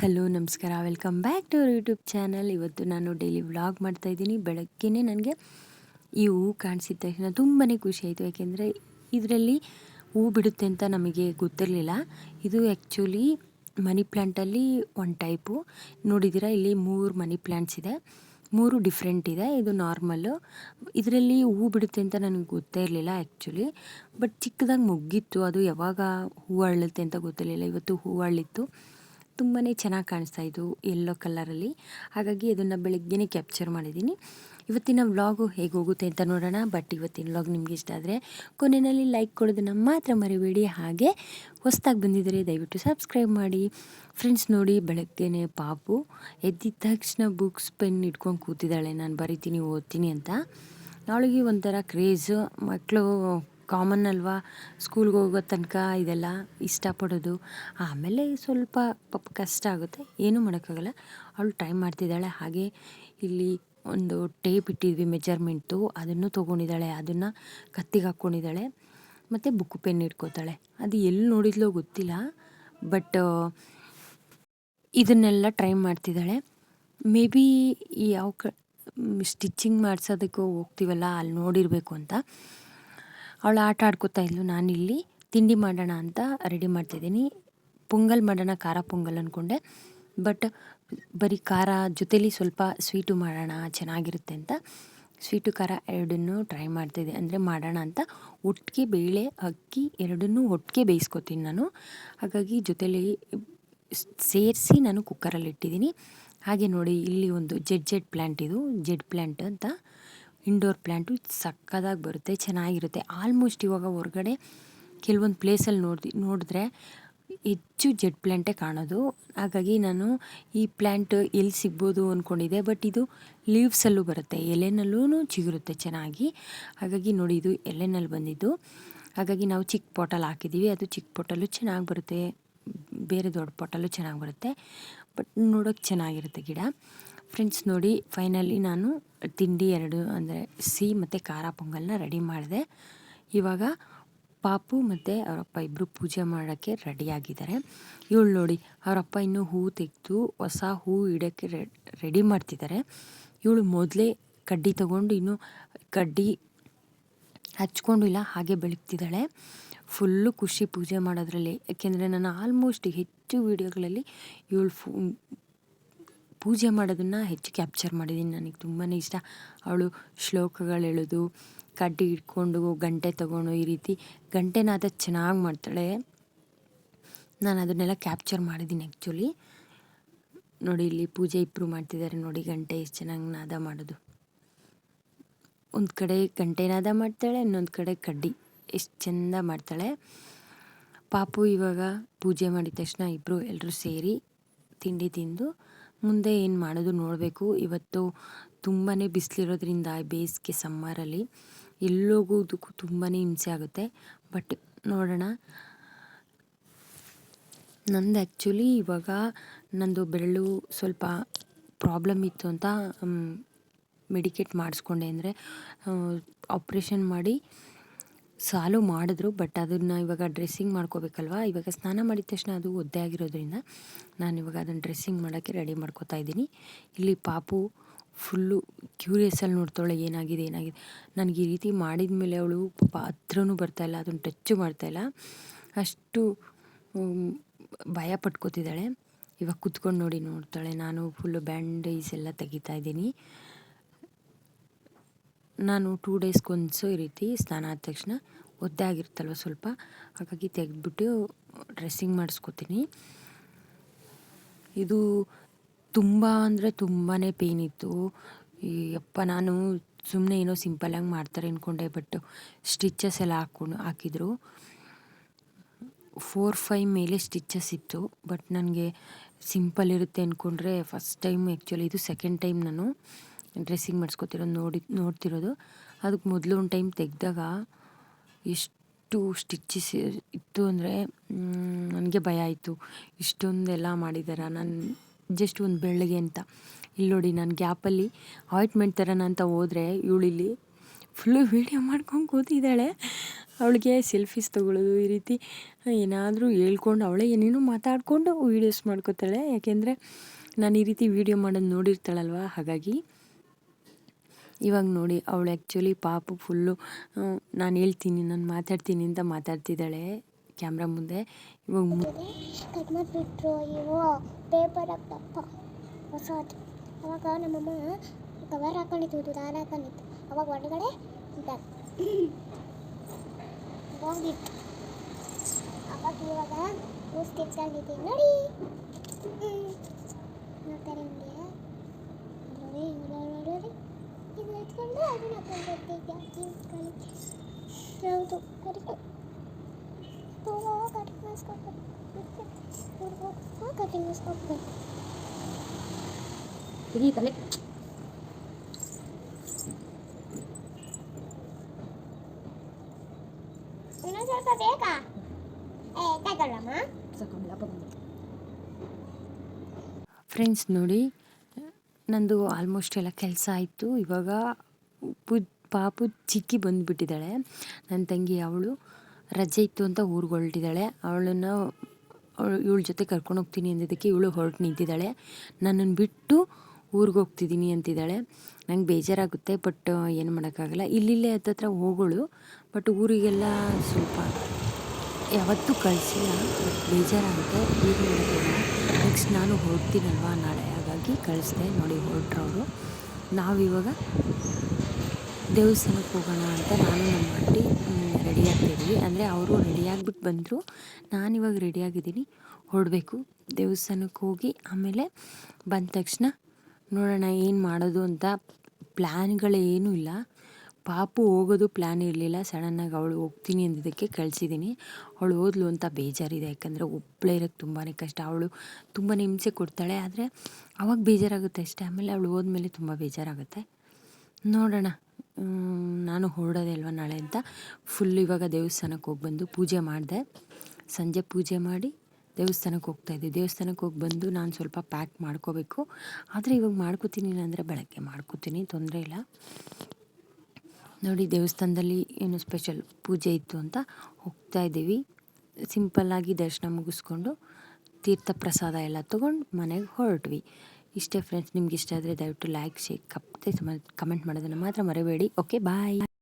Hello, ನಮಸ್ಕಾರ. Welcome back to YouTube channel ಇವತ್ತು ನಾನು ಡೈಲಿ ವ್ಲಾಗ್ ಮಾಡ್ತಾಯಿದ್ದೀನಿ ಬೆಳಗ್ಗೆನೇ ನನಗೆ ಈ ಹೂವು ಕಾಣಿಸಿದ ತಕ್ಷಣ ತುಂಬಾ ಖುಷಿ ಆಯಿತು. ಯಾಕೆಂದರೆ ಇದರಲ್ಲಿ ಹೂ ಬಿಡುತ್ತೆ ಅಂತ ನಮಗೆ ಗೊತ್ತಿರಲಿಲ್ಲ. ಇದು ಆ್ಯಕ್ಚುಲಿ ಮನಿ ಪ್ಲ್ಯಾಂಟಲ್ಲಿ ಒನ್ ಟೈಪು ನೋಡಿದ್ದೀರಾ? ಇಲ್ಲಿ ಮೂರು ಮನಿ ಪ್ಲ್ಯಾಂಟ್ಸ್ ಇದೆ. ಮೂರು ಡಿಫ್ರೆಂಟ್ ಇದೆ. ಇದು ನಾರ್ಮಲ್ಲು ಇದರಲ್ಲಿ ಹೂ ಬಿಡುತ್ತೆ ಅಂತ ನನಗೆ ಗೊತ್ತೇ ಇರಲಿಲ್ಲ ಆ್ಯಕ್ಚುಲಿ ಬಟ್ ಚಿಕ್ಕದಾಗಿ ಮುಗ್ಗಿತ್ತು. ಅದು ಯಾವಾಗ ಹೂ ಅರಳುತ್ತೆ ಅಂತ ಗೊತ್ತಿರಲಿಲ್ಲ. ಇವತ್ತು ಹೂ ಅರಳಿತ್ತು. ತುಂಬಾ ಚೆನ್ನಾಗಿ ಕಾಣಿಸ್ತಾ ಇದ್ದು ಯೆಲ್ಲೋ ಕಲರಲ್ಲಿ ಹಾಗಾಗಿ ಅದನ್ನು ಬೆಳಗ್ಗೆನೇ ಕ್ಯಾಪ್ಚರ್ ಮಾಡಿದ್ದೀನಿ. ಇವತ್ತಿನ ವ್ಲಾಗು ಹೇಗೆ ಹೋಗುತ್ತೆ ಅಂತ ನೋಡೋಣ ಬಟ್ ಇವತ್ತಿನ ವ್ಲಾಗ್ ನಿಮ್ಗೆ ಇಷ್ಟ ಆದರೆ ಕೊನೆಯಲ್ಲಿ ಲೈಕ್ ಕೊಡೋದನ್ನು ಮಾತ್ರ ಮರಿಬೇಡಿ. ಹಾಗೆ ಹೊಸ್ದಾಗಿ ಬಂದಿದ್ದರೆ ದಯವಿಟ್ಟು ಸಬ್ಸ್ಕ್ರೈಬ್ ಮಾಡಿ. ಫ್ರೆಂಡ್ಸ್ ನೋಡಿ ಬೆಳಗ್ಗೆನೆ ಪಾಪು ಎದ್ದಿದ ತಕ್ಷಣ ಬುಕ್ಸ್ ಪೆನ್ ಇಟ್ಕೊಂಡು ಕೂತಿದ್ದಾಳೆ. ನಾನು ಬರಿತೀನಿ, ಓದ್ತೀನಿ ಅಂತ. ಅವಳಿಗೆ ಒಂಥರ ಕ್ರೇಜು ಮಕ್ಕಳು ಕಾಮನ್ ಅಲ್ವಾ? ಸ್ಕೂಲ್ಗೆ ಹೋಗೋ ತನಕ ಇದೆಲ್ಲ ಇಷ್ಟಪಡೋದು. ಆಮೇಲೆ ಸ್ವಲ್ಪ ಪಾಪ ಕಷ್ಟ ಆಗುತ್ತೆ. ಏನೂ ಮಾಡೋಕ್ಕಾಗಲ್ಲ. ಅವಳು ಟ್ರೈ ಮಾಡ್ತಿದ್ದಾಳೆ. ಹಾಗೆ ಇಲ್ಲಿ ಒಂದು ಟೇಪ್ ಇಟ್ಟಿದ್ವಿ ಮೆಜರ್ಮೆಂಟು. ಅದನ್ನು ತೊಗೊಂಡಿದ್ದಾಳೆ. ಅದನ್ನು ಕತ್ತಿಗೆ ಹಾಕ್ಕೊಂಡಿದ್ದಾಳೆ. ಮತ್ತು ಬುಕ್ ಪೆನ್ ಇಟ್ಕೋತಾಳೆ ಅದು ಎಲ್ಲಿ ನೋಡಿದ್ಲೋ ಗೊತ್ತಿಲ್ಲ. ಬಟ್ ಇದನ್ನೆಲ್ಲ ಟ್ರೈ ಮಾಡ್ತಿದ್ದಾಳೆ. ಮೇ ಬಿ ಯಾವ ಕ, ಸ್ಟಿಚ್ಚಿಂಗ್ ಮಾಡಿಸೋದಕ್ಕೂ ಹೋಗ್ತೀವಲ್ಲ, ಅಲ್ಲಿ ನೋಡಿರಬೇಕು ಅಂತ. ಅವಳು ಆಟ ಆಡ್ಕೋತಾ ಇದ್ಲು. ನಾನಿಲ್ಲಿ ತಿಂಡಿ ಮಾಡೋಣ ಅಂತ ರೆಡಿ ಮಾಡ್ತಿದ್ದೀನಿ ಪೊಂಗಲ್ ಮಾಡೋಣ, ಖಾರ ಪೊಂಗಲ್ ಅಂದ್ಕೊಂಡೆ ಬಟ್ ಬರೀ ಖಾರ ಜೊತೇಲಿ ಸ್ವಲ್ಪ ಸ್ವೀಟು ಮಾಡೋಣ, ಚೆನ್ನಾಗಿರುತ್ತೆ ಅಂತ. ಸ್ವೀಟು ಖಾರ ಎರಡನ್ನೂ ಟ್ರೈ ಮಾಡ್ತಿದ್ದೆ ಅಂದರೆ ಮಾಡೋಣ ಅಂತ. ಒಟ್ಟಿಗೆ ಬೇಳೆ, ಅಕ್ಕಿ ಎರಡನ್ನೂ ಒಟ್ಟಿಗೆ ಬೇಯಿಸ್ಕೊತೀನಿ ನಾನು. ಹಾಗಾಗಿ ಜೊತೇಲಿ ಸೇರಿಸಿ ನಾನು ಕುಕ್ಕರಲ್ಲಿ ಇಟ್ಟಿದ್ದೀನಿ. ಹಾಗೆ ನೋಡಿ, ಇಲ್ಲಿ ಒಂದು ಜೆಡ್ ಜೆಡ್ ಪ್ಲ್ಯಾಂಟ್ ಇದು. ಜೆಡ್ ಪ್ಲ್ಯಾಂಟ್ ಅಂತ ಇಂಡೋರ್ ಪ್ಲ್ಯಾಂಟು ಸಕ್ಕದಾಗಿ ಬರುತ್ತೆ, ಚೆನ್ನಾಗಿರುತ್ತೆ. ಆಲ್ಮೋಸ್ಟ್ ಇವಾಗ ಹೊರಗಡೆ ಕೆಲವೊಂದು ಪ್ಲೇಸಲ್ಲಿ ನೋಡಿ ನೋಡಿದ್ರೆ ಹೆಚ್ಚು ಜೆಡ್ ಪ್ಲ್ಯಾಂಟೇ ಕಾಣೋದು. ಹಾಗಾಗಿ ನಾನು ಈ ಪ್ಲ್ಯಾಂಟ್ ಎಲ್ಲಿ ಸಿಗ್ಬೋದು ಅಂದ್ಕೊಂಡಿದ್ದೆ ಬಟ್ ಇದು ಲೀವ್ಸಲ್ಲೂ ಬರುತ್ತೆ. ಎಲೆನಲ್ಲೂ ಚಿಗುರುತ್ತೆ ಚೆನ್ನಾಗಿ. ಹಾಗಾಗಿ ನೋಡಿ, ಇದು ಎಲೆನಲ್ಲಿ ಬಂದಿದ್ದು. ಹಾಗಾಗಿ ನಾವು ಚಿಕ್ಕ ಪಾಟಲ್ಲಿ ಹಾಕಿದ್ದೀವಿ ಅದು ಚಿಕ್ಕ ಪಾಟಲ್ಲೂ ಚೆನ್ನಾಗಿ ಬರುತ್ತೆ. ಬೇರೆ ದೊಡ್ಡ ಪಾಟಲ್ಲೂ ಚೆನ್ನಾಗಿ ಬರುತ್ತೆ. ಬಟ್ ನೋಡೋಕ್ಕೆ ಚೆನ್ನಾಗಿರುತ್ತೆ ಗಿಡ. ಫ್ರೆಂಡ್ಸ್ ನೋಡಿ ಫೈನಲಿ ನಾನು ತಿಂಡಿ ಎರಡು, ಅಂದರೆ ಸಿಹಿ ಮತ್ತು ಖಾರ ಪೊಂಗಲ್ನ ರೆಡಿ ಮಾಡಿದೆ. ಇವಾಗ ಪಾಪು ಮತ್ತು ಅವರಪ್ಪ ಇಬ್ಬರು ಪೂಜೆ ಮಾಡೋಕ್ಕೆ ರೆಡಿಯಾಗಿದ್ದಾರೆ ಇವಳು ನೋಡಿ, ಅವರಪ್ಪ ಇನ್ನೂ ಹೂ ತೆಗೆದು ಹೊಸ ಹೂ ಇಡೋಕ್ಕೆ ರೆಡಿ ಮಾಡ್ತಿದ್ದಾರೆ. ಇವಳು ಮೊದಲೇ ಕಡ್ಡಿ ತಗೊಂಡು ಇನ್ನೂ ಕಡ್ಡಿ ಹಚ್ಕೊಂಡಿಲ್ಲ ಹಾಗೆ ಬೆಳಗ್ತಿದ್ದಾಳೆ. ಫುಲ್ಲು ಖುಷಿ ಪೂಜೆ ಮಾಡೋದ್ರಲ್ಲಿ. ಯಾಕೆಂದರೆ ನಾನು ಆಲ್ಮೋಸ್ಟ್ ಹೆಚ್ಚು ವೀಡಿಯೋಗಳಲ್ಲಿ ಇವಳು ಫು ಪೂಜೆ ಮಾಡೋದನ್ನು ಹೆಚ್ಚು ಕ್ಯಾಪ್ಚರ್ ಮಾಡಿದ್ದೀನಿ ನನಗೆ ತುಂಬಾ ಇಷ್ಟ. ಅವಳು ಶ್ಲೋಕಗಳು ಹೇಳೋದು, ಕಡ್ಡಿ ಇಟ್ಕೊಂಡು ಗಂಟೆ ತಗೊಂಡು ಈ ರೀತಿ ಗಂಟೆನಾದ ಚೆನ್ನಾಗಿ ಮಾಡ್ತಾಳೆ. ನಾನು ಅದನ್ನೆಲ್ಲ ಕ್ಯಾಪ್ಚರ್ ಮಾಡಿದ್ದೀನಿ ಆ್ಯಕ್ಚುಲಿ ನೋಡಿ ಇಲ್ಲಿ ಪೂಜೆ ಇಬ್ಬರು ಮಾಡ್ತಿದ್ದಾರೆ, ನೋಡಿ ಗಂಟೆ ಎಷ್ಟು ಚೆನ್ನಾಗಿ ನಾದ ಮಾಡೋದು. ಒಂದು ಕಡೆ ಗಂಟೆನಾದ ಮಾಡ್ತಾಳೆ, ಇನ್ನೊಂದು ಕಡೆ ಕಡ್ಡಿ ಎಷ್ಟು ಚೆಂದ ಮಾಡ್ತಾಳೆ. ಪಾಪು ಇವಾಗ ಪೂಜೆ ಮಾಡಿದ ತಕ್ಷಣ ಇಬ್ಬರು ಎಲ್ಲರೂ ಸೇರಿ ತಿಂಡಿ ತಿಂದು ಮುಂದೆ ಏನು ಮಾಡೋದು ನೋಡಬೇಕು. ಇವತ್ತು ತುಂಬಾ ಬಿಸಿಲಿರೋದ್ರಿಂದ ಬೇಸಿಗೆ ಸಮ್ಮರಲ್ಲಿ ಎಲ್ಲೋಗೋದಕ್ಕೂ ತುಂಬಾ ಹಿಂಸೆ ಆಗುತ್ತೆ. ಬಟ್ ನೋಡೋಣ. ನಂದು ಆ್ಯಕ್ಚುಲಿ ಇವಾಗ ನಂದು ಬೆರಳು ಸ್ವಲ್ಪ ಪ್ರಾಬ್ಲಮ್ ಇತ್ತು ಅಂತ ಮೆಡಿಕೇಟ್ ಮಾಡಿಸ್ಕೊಂಡೆ ಅಂದರೆ ಆಪ್ರೇಷನ್ ಮಾಡಿ ಸಾಲು ಮಾಡಿದ್ರು ಬಟ್ ಅದನ್ನು ಇವಾಗ ಡ್ರೆಸ್ಸಿಂಗ್ ಮಾಡ್ಕೋಬೇಕಲ್ವಾ? ಇವಾಗ ಸ್ನಾನ ಮಾಡಿದ ತಕ್ಷಣ ಅದು ಒದ್ದೆ ಆಗಿರೋದ್ರಿಂದ ನಾನು ಇವಾಗ ಅದನ್ನು ಡ್ರೆಸ್ಸಿಂಗ್ ಮಾಡೋಕ್ಕೆ ರೆಡಿ ಮಾಡ್ಕೋತಾ ಇದ್ದೀನಿ. ಇಲ್ಲಿ ಪಾಪು ಫುಲ್ಲು ಕ್ಯೂರಿಯಸ್ಸಲ್ಲಿ ನೋಡ್ತಾಳೆ ಏನಾಗಿದೆ ಏನಾಗಿದೆ. ನನಗೆ ಈ ರೀತಿ ಮಾಡಿದ ಮೇಲೆ ಅವಳು ಪಾಪ ಹತ್ರನೂ ಬರ್ತಾಯಿಲ್ಲ ಅದನ್ನು ಟಚ್ಚು ಮಾಡ್ತಾಯಿಲ್ಲ ಅಷ್ಟು ಭಯ ಪಟ್ಕೋತಿದ್ದಾಳೆ. ಇವಾಗ ಕುತ್ಕೊಂಡು ನೋಡಿ ನೋಡ್ತಾಳೆ. ನಾನು ಫುಲ್ಲು ಬ್ಯಾಂಡೇಜ್ ಎಲ್ಲ ತೆಗಿತಾ ಇದ್ದೀನಿ. ನಾನು ಟೂ ಡೇಸ್ಗೊಂದು ಈ ರೀತಿ ಸ್ನಾನ ಆದ ತಕ್ಷಣ ಒದ್ದೆ ಆಗಿರ್ತಲ್ವ ಸ್ವಲ್ಪ, ಹಾಗಾಗಿ ತೆಗೆದ್ಬಿಟ್ಟು ಡ್ರೆಸ್ಸಿಂಗ್ ಮಾಡಿಸ್ಕೊತೀನಿ. ಇದು ತುಂಬ ಅಂದರೆ ತುಂಬಾ ಪೇಯ್ನ್ ಇತ್ತು. ಅಪ್ಪ ನಾನು ಸುಮ್ಮನೆ ಏನೋ ಸಿಂಪಲಾಗಿ ಮಾಡ್ತಾರೆ ಅಂದ್ಕೊಂಡೆ ಬಟ್ ಸ್ಟಿಚ್ಚಸ್ ಎಲ್ಲ ಹಾಕ್ಕೊಂಡು ಹಾಕಿದ್ರು. ಫೋರ್ ಫೈವ್ ಮೇಲೆ ಸ್ಟಿಚ್ಚಸ್ ಇತ್ತು ಬಟ್ ನನಗೆ ಸಿಂಪಲ್ ಇರುತ್ತೆ ಅಂದ್ಕೊಂಡ್ರೆ ಫಸ್ಟ್ ಟೈಮ್ ಆ್ಯಕ್ಚುಲಿ ಇದು ಸೆಕೆಂಡ್ ಟೈಮ್ ನಾನು. ಡ್ರೆಸ್ಸಿಂಗ್ ಮಾಡಿಸ್ಕೊತಿರೋದು ನೋಡಿ, ನೋಡ್ತಿರೋದು. ಅದಕ್ಕೆ ಮೊದಲು ಒಂದು ಟೈಮ್ ತೆಗೆದಾಗ ಎಷ್ಟು ಸ್ಟಿಚ್ಚಸ್ ಇತ್ತು ಅಂದರೆ ನನಗೆ ಭಯ ಆಯಿತು. ಇಷ್ಟೊಂದೆಲ್ಲ ಮಾಡಿದಾರ. ನಾನು ಜಸ್ಟ್ ಒಂದು ಬೆಳಗ್ಗೆ ಅಂತ. ಇಲ್ಲಿ ನೋಡಿ, ನಾನು ಗ್ಯಾಪಲ್ಲಿ ಆಯಿಂಟ್ಮೆಂಟ್ ತರೋಣ ಅಂತ ಹೋದರೆ ಇವಳಿಲ್ಲಿ ಫುಲ್ಲು ವೀಡಿಯೋ ಮಾಡ್ಕೊಂಡು ಕೂತಿದ್ದಾಳೆ. ಅವಳಿಗೆ ಸೆಲ್ಫೀಸ್ ತೊಗೊಳ್ಳೋದು ಈ ರೀತಿ, ಏನಾದರೂ ಹೇಳ್ಕೊಂಡು ಅವಳೇ ಏನೇನೋ ಮಾತಾಡಿಕೊಂಡು ವೀಡಿಯೋಸ್ ಮಾಡ್ಕೋತಾಳೆ. ಯಾಕೆಂದರೆ ನಾನು ಈ ರೀತಿ ವೀಡಿಯೋ ಮಾಡೋದು ನೋಡಿರ್ತಾಳಲ್ವ? ಹಾಗಾಗಿ ಇವಾಗ ನೋಡಿ ಅವಳು ಆ್ಯಕ್ಚುಲಿ ಪಾಪು ಫುಲ್ಲು ನಾನು ಹೇಳ್ತೀನಿ, ನಾನು ಮಾತಾಡ್ತೀನಿ ಅಂತ ಮಾತಾಡ್ತಿದ್ದಾಳೆ ಕ್ಯಾಮ್ರಾ ಮುಂದೆ. ಇವಾಗ ಕಟ್ ಮಾಡಿಬಿಟ್ರು ಅಯ್ಯೋ ಪೇಪರ್ ಹಾಕ್ತಪ್ಪ ಹೊಸದು ಅವಾಗ ನಮ್ಮಮ್ಮ ಕವರ್ ಹಾಕೊಂಡಿದ್ದು ದಾರ ಹಾಕೊಂಡಿತ್ತು ಅವಾಗ ಒಳಗಡೆ ಹೋಗಿತ್ತು ಅವಾಗ ಇವಾಗ ಊಸ್ ಕಿತ್ಕೊಂಡಿದ್ದೀನಿ ನೋಡಿ. ನೋಡ್ತಾರೆ ಹಿಂಗೆ ನೋಡಿ ನೋಡಿ ಇದು ಎತ್ಕೊಂಡು ಅದನ್ನ ಹಾಕೊಂಡು ಹೌದು ಕರೆಕ್ಟ್ ಕಟಿಂಗ್ ಮಾಡಿಸ್ಕೊಬೇಕು ಕಟಿಂಗ್ ಮಾಡಿಸ್ಕೊಬೇಕು ತೆಗಿ ತಲೆ ಇನ್ನೊಂದು ಸ್ವಲ್ಪ ಬೇಕಾ ಏ ತಗೊಳ್ಳಮ್ಮ ಸಾಕು ಅಪ್ಪ ಬಂದು ಫ್ರೆಂಡ್ಸ್ ನೋಡಿ ನಂದು ಆಲ್ಮೋಸ್ಟ್ ಎಲ್ಲ ಕೆಲಸ ಆಯಿತು. ಇವಾಗ ಪು, ಪಾಪು ಚಿಕ್ಕಿ ಬಂದುಬಿಟ್ಟಿದ್ದಾಳೆ. ನನ್ನ ತಂಗಿ ಅವಳು ರಜೆ ಇತ್ತು ಅಂತ ಊರಿಗೆ ಹೊರಟಿದ್ದಾಳೆ ಅವಳನ್ನು ಅವಳು, ಇವಳ ಜೊತೆ ಕರ್ಕೊಂಡು ಹೋಗ್ತೀನಿ ಅಂದಿದ್ದಕ್ಕೆ ಇವಳು ಹೊರಟು ನಿಂತಿದ್ದಾಳೆ. ನನ್ನನ್ನು ಬಿಟ್ಟು ಊರಿಗೆ ಹೋಗ್ತಿದ್ದೀನಿ ಅಂತಿದ್ದಾಳೆ. ನಂಗೆ ಬೇಜಾರಾಗುತ್ತೆ, ಬಟ್ ಏನು ಮಾಡೋಕ್ಕಾಗಲ್ಲ. ಇಲ್ಲಿಲ್ಲೇ ಹತ್ತತ್ರ ಹೋಗೋಳು, ಬಟ್ ಊರಿಗೆಲ್ಲ ಸ್ವಲ್ಪ ಯಾವತ್ತೂ ಕಳಿಸಿಲ್ಲ ಬೇಜಾರಾಗುತ್ತೆ. ಈಗ ನೆಕ್ಸ್ಟ್ ನಾನು ಹೋಗ್ತೀನಲ್ವಾ ನಾಳೆ? ಹಾಗಾಗಿ ಕಳಿಸಿದೆ. ನೋಡಿ ಹೊರಟ್ರವರು ನಾವಿವಾಗ ದೇವಸ್ಥಾನಕ್ಕೆ ಹೋಗೋಣ ಅಂತ ನಾನು ನಮ್ಮ ಅಟ್ಟಿ ರೆಡಿ ಆಗ್ತಿದ್ವಿ. ಅಂದರೆ ಅವರು ರೆಡಿಯಾಗ್ಬಿಟ್ಟು ಬಂದರು. ನಾನಿವಾಗ ರೆಡಿಯಾಗಿದ್ದೀನಿ ಹೊರಡಬೇಕು ದೇವಸ್ಥಾನಕ್ಕೆ ಹೋಗಿ ಆಮೇಲೆ ಬಂದ ತಕ್ಷಣ ನೋಡೋಣ ಏನು ಮಾಡೋದು ಅಂತ ಪ್ಲ್ಯಾನ್ಗಳೇನೂ ಇಲ್ಲ. ಪಾಪು ಹೋಗೋದು ಪ್ಲ್ಯಾನ್ ಇರಲಿಲ್ಲ. ಸಡನ್ನಾಗಿ ಅವಳು ಹೋಗ್ತೀನಿ ಅಂದಿದ್ದಕ್ಕೆ ಕಳಿಸಿದ್ದೀನಿ ಅವಳು ಓದ್ಲು ಅಂತ ಬೇಜಾರಿದೆ. ಯಾಕಂದರೆ ಒಬ್ಬಳೇ ಇರೋಕ್ಕೆ ತುಂಬಾ ಕಷ್ಟ. ಅವಳು ತುಂಬ ಹಿಂಸೆ ಕೊಡ್ತಾಳೆ. ಆದರೆ ಅವಾಗ ಬೇಜಾರಾಗುತ್ತೆ ಅಷ್ಟೇ. ಆಮೇಲೆ ಅವಳು ಹೋದ್ಮೇಲೆ ತುಂಬ ಬೇಜಾರಾಗುತ್ತೆ. ನೋಡೋಣ. ನಾನು ಹೊರಡೋದೆ ಅಲ್ವಾ ನಾಳೆ ಅಂತ. ಫುಲ್ ಇವಾಗ ದೇವಸ್ಥಾನಕ್ಕೆ ಹೋಗಿ ಬಂದು ಪೂಜೆ ಮಾಡಿದೆ. ಸಂಜೆ ಪೂಜೆ ಮಾಡಿ ದೇವಸ್ಥಾನಕ್ಕೆ ಹೋಗ್ತಾಯಿದ್ದೆ ದೇವಸ್ಥಾನಕ್ಕೆ ಹೋಗಿ ಬಂದು ನಾನು ಸ್ವಲ್ಪ ಪ್ಯಾಕ್ ಮಾಡ್ಕೋಬೇಕು. ಆದರೆ ಇವಾಗ ಮಾಡ್ಕೋತೀನಿ ಅಂದರೆ ಬೆಳಗ್ಗೆ ಮಾಡ್ಕೋತೀನಿ. ತೊಂದರೆ ಇಲ್ಲ. ನೋಡಿ, ದೇವಸ್ಥಾನದಲ್ಲಿ ಏನು ಸ್ಪೆಷಲ್ ಪೂಜೆ ಇತ್ತು ಅಂತ ಹೋಗ್ತಾ ಇದ್ದೀವಿ. ಸಿಂಪಲ್ಲಾಗಿ ದರ್ಶನ ಮುಗಿಸ್ಕೊಂಡು ತೀರ್ಥ ಪ್ರಸಾದ ಎಲ್ಲ ತೊಗೊಂಡು ಮನೆಗೆ ಹೊರಟ್ವಿ. ಇಷ್ಟೇ ಫ್ರೆಂಡ್ಸ್ ನಿಮ್ಗೆ ಇಷ್ಟ ಆದರೆ ದಯವಿಟ್ಟು ಲೈಕ್ ಶೇರ್ ಕಪ್ತೆ ಕಮೆಂಟ್ ಮಾಡೋದನ್ನು ಮಾತ್ರ ಮರಿಬೇಡಿ. Okay bye